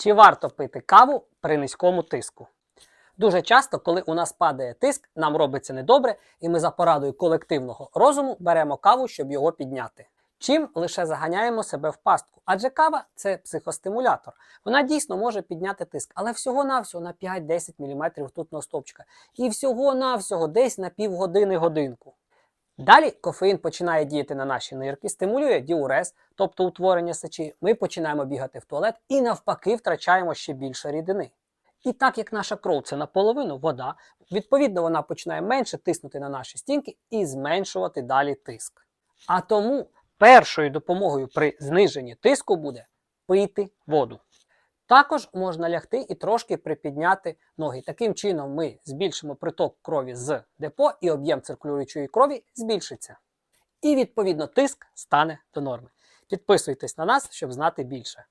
Чи варто пити каву при низькому тиску? Дуже часто, коли у нас падає тиск, нам робиться недобре, і ми за порадою колективного розуму беремо каву, щоб його підняти. Чим лише заганяємо себе в пастку, адже кава це психостимулятор. Вона дійсно може підняти тиск, але всього-навсього на 5-10 мм ртутного стовпчика. І всього-навсього десь на півгодини годинку. Далі кофеїн починає діяти на наші нирки, стимулює діурез, тобто утворення сечі. Ми починаємо бігати в туалет і навпаки втрачаємо ще більше рідини. І так як наша кров це наполовину вода, відповідно вона починає менше тиснути на наші стінки і зменшувати далі тиск. А тому першою допомогою при зниженні тиску буде пити воду. Також можна лягти і трошки припідняти ноги. Таким чином ми збільшимо приток крові з депо і об'єм циркулюючої крові збільшиться. І відповідно тиск стане до норми. Підписуйтесь на нас, щоб знати більше.